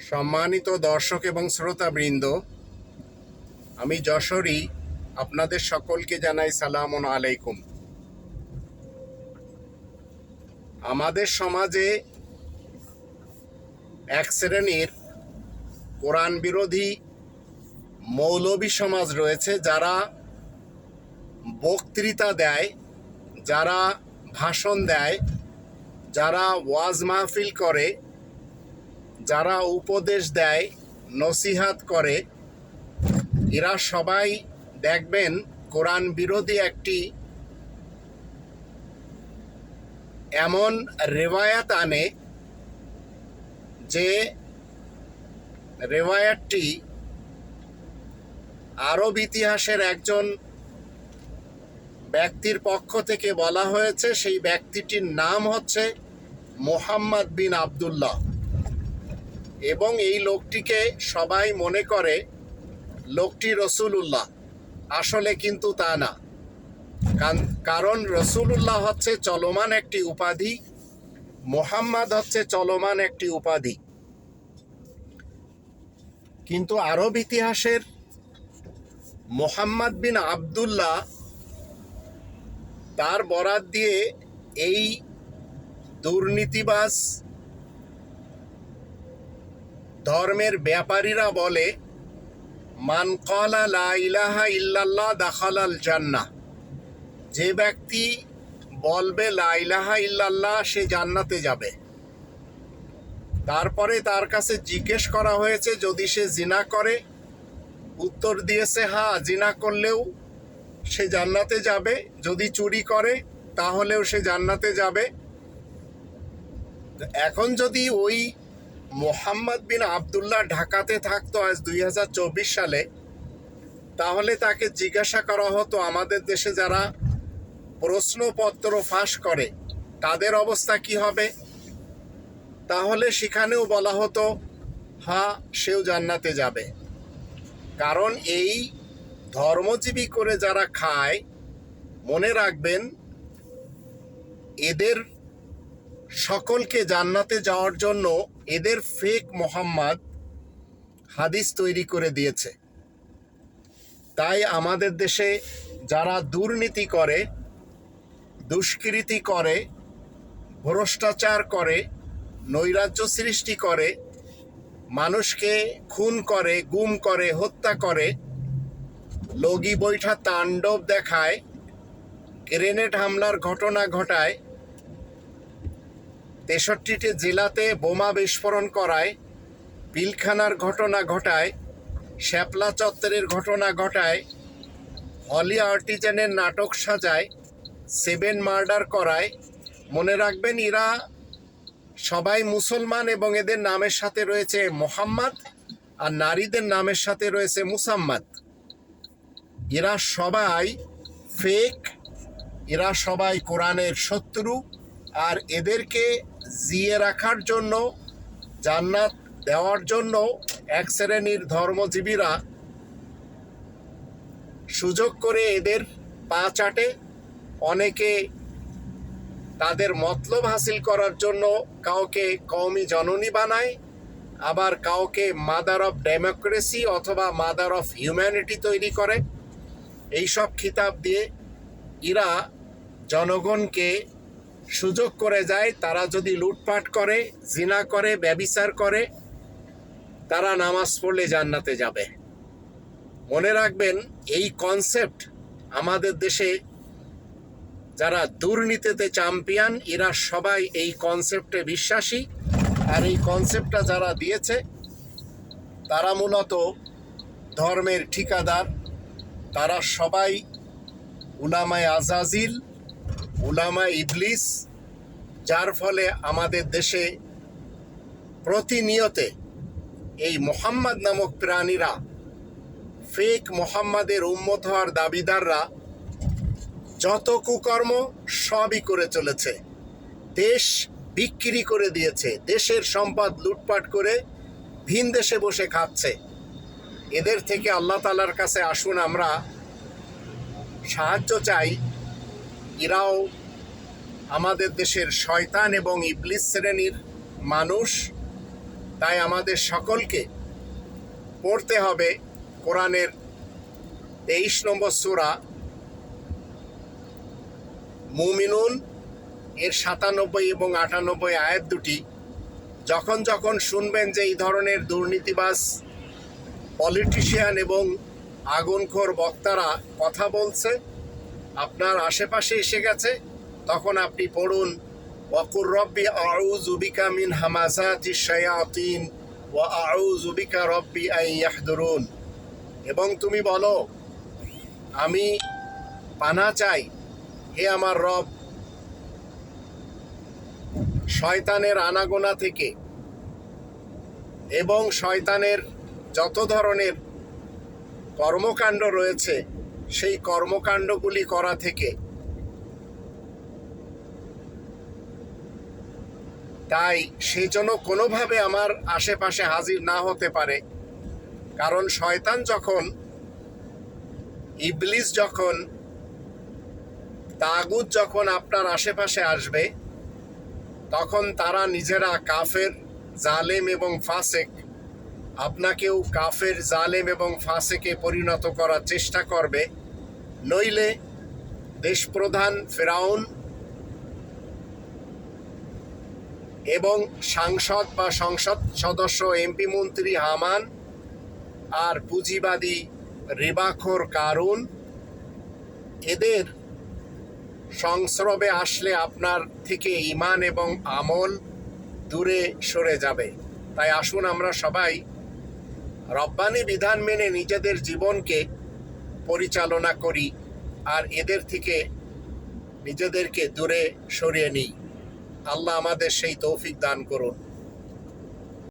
সম্মানিত দর্শক এবং শ্রোতাবৃন্দ, আমি যশোরী, আপনাদের সকলকে জানাই সালাম আলাইকুম। আমাদের সমাজে এক শ্রেণির কোরআন বিরোধী মৌলবী সমাজ রয়েছে, যারা বক্তৃতা দেয়, যারা ভাষণ দেয়, যারা ওয়াজ মাহফিল করে যারা উপদেশ দেয়, নসিহাত করে, এরা সবাই দেখবেন কোরআন বিরোধী একটি এমন রেওয়ায়াত আনে যে রেওয়ায়াতটি আরব ইতিহাসের একজন ব্যক্তির পক্ষ থেকে বলা হয়েছে। সেই ব্যক্তিটির নাম হচ্ছে মোহাম্মদ বিন আবদুল্লাহ। এবং এই লোকটিকে সবাই মনে করে, লোকটি রসুলুল্লাহ। আসলে কিন্তু তা না। কারণ রসুলুল্লাহ হচ্ছে চলমান একটি উপাধি, মোহাম্মদ হচ্ছে চলমান একটি উপাধি। কিন্তু আরব ইতিহাসের মোহাম্মদ বিন আবদুল্লাহ তার বরাত দিয়ে এই দুর্নীতিবাজ ধর্মের ব্যাপারীরা বলে, মান কলা লা ইলাহা ইল্লাল্লাহ দাখালাল জান্নাহ। যে ব্যক্তি বলবে লা ইলাহা ইল্লাল্লাহ, সে জান্নাতে যাবে। তারপরে তার কাছে জিজ্ঞেস করা হয়েছে, যদি সে জিনা করে? উত্তর দিয়েছে হ্যাঁ জিনা করলেও সে জান্নাতে যাবে। যদি চুরি করে, তাহলেও সে জান্নাতে যাবে। এখন যদি ওই মোহাম্মদ বিন আবদুল্লাহ ঢাকাতে থাকতো আজ দুই হাজার চব্বিশ সালে। তাহলে তাকে জিজ্ঞাসা করা হতো, আমাদের দেশে যারা প্রশ্নপত্র ফাঁস করে, তাদের অবস্থা কি হবে? তাহলে সেখানেও বলা হতো, হা, সেও জান্নাতে যাবে। কারণ এই ধর্মজীবী করে যারা খায়, মনে রাখবেন, এদের সকলকে জান্নাতে যাওয়ার জন্য এদের ফেক মোহাম্মদ হাদিস তৈরি করে দিয়েছে। তাই আমাদের দেশে যারা দুর্নীতি করে, দুষ্কৃতি করে, ভ্রষ্টাচার করে, নৈরাজ্য সৃষ্টি করে, মানুষকে খুন করে, গুম করে, হত্যা করে, লগি বৈঠা তাণ্ডব দেখায়, গ্রেনেড হামলার ঘটনা ঘটায় তেষট্টিটি জেলাতে বোমা বিস্ফোরণ করায়, পিলখানার ঘটনা ঘটায়, শ্যাপলা চত্বরের ঘটনা ঘটায়, হলি আর্টিজানের নাটক সাজায়, সেভেন মার্ডার করায়। মনে রাখবেন, এরা সবাই মুসলমান এবং এদের নামের সাথে রয়েছে মোহাম্মদ আর নারীদের নামের সাথে রয়েছে মুসাম্মাদ। এরা সবাই ফেক এরা সবাই কোরআনের শত্রু। আর এদেরকে জিয়ে রাখার জন্য, জান্নাত দেওয়ার জন্য এক শ্রেণির ধর্মজীবীরা সুযোগ করে এদের পা চাটে। অনেকে তাদের মতলব হাসিল করার জন্য কাউকে কওমি জননী বানায়, আবার কাউকে মাদার অফ ডেমোক্রেসি অথবা মাদার অফ হিউম্যানিটি তৈরি করে। এইসব খিতাব দিয়ে এরা জনগণকে সুযোগ করে যায়, তারা যদি লুটপাট করে, জিনা করে, ব্যবিচার করে, তারা নামাজ পড়লে জান্নাতে যাবে। মনে রাখবেন, এই কনসেপ্ট আমাদের দেশে যারা দুর্নীতিতে চ্যাম্পিয়ন এরা সবাই এই কনসেপ্টে বিশ্বাসী। আর এই কনসেপ্টটা যারা দিয়েছে, তারা মূলত ধর্মের ঠিকাদার। তারা সবাই উলামায় আজাজিল উলামা ইবলিস, যার ফলে আমাদের দেশে প্রতিনিয়তে এই মোহাম্মদ নামক প্রাণীরা, ফেক মোহাম্মদের উম্মত হওয়ার দাবিদাররা যত কুকর্ম সবই করে চলেছে। দেশ বিক্রি করে দিয়েছে, দেশের সম্পদ লুটপাট করে ভিন দেশে বসে খাচ্ছে। এদের থেকে আল্লাহ তালার কাছে আসুন, আমরা সাহায্য চাই এরাও আমাদের দেশের শয়তান এবং ইবলিস শ্রেণির মানুষ। তাই আমাদের সকলকে পড়তে হবে কোরআনের তেইশ নম্বর সূরা। মুমিনুন এর সাতানব্বই এবং আটানব্বই আয়াত দুটি। যখন যখন শুনবেন যে এই ধরনের দুর্নীতিবাজ পলিটিশিয়ান এবং আগুনখোর বক্তারা কথা বলছে আপনার আশেপাশে এসে গেছে, তখন আপনি পড়ুন, ওয়াকুর রব্বি আউ জুবিকা মিন হামাজাতি শায়াতিন, ওয়া আউযু বিকা রব্বি আন ইয়াহদুরুন। এবং তুমি বলো, আমি পানা চাই, হে আমার রব, শয়তানের আনাগোনা থেকে এবং শয়তানের যত ধরনের কর্মকাণ্ড রয়েছে সেই কর্মকাণ্ডগুলি করা থেকে। তাই সেই জন্য কোনোভাবে আমার আশেপাশে হাজির না হতে পারে। কারণ শয়তান যখন, ইবলিস যখন তাগুদ যখন আপনার আশেপাশে আসবে, তখন তারা নিজেরা কাফের, জালেম এবং ফাসেক আপনাকেও কাফের, জালেম এবং ফাসেকে পরিণত করার চেষ্টা করবে। নইলে দেশপ্রধান ফেরাউন এবং সাংসদ বা সংসদ সদস্য, এমপি মন্ত্রী হামান আর পুঁজিবাদী রিবাখোর কারুন, এদের সংস্রবে আসলে আপনার থেকে ইমান এবং আমল দূরে সরে যাবে। তাই আসুন আমরা সবাই রব্বানি বিধান মেনে নিজেদের জীবনকে পরিচালনা করি আর এদের থেকে নিজেদেরকে দূরে সরিয়ে নিই। আল্লাহ আমাদের সেই তৌফিক দান করুন।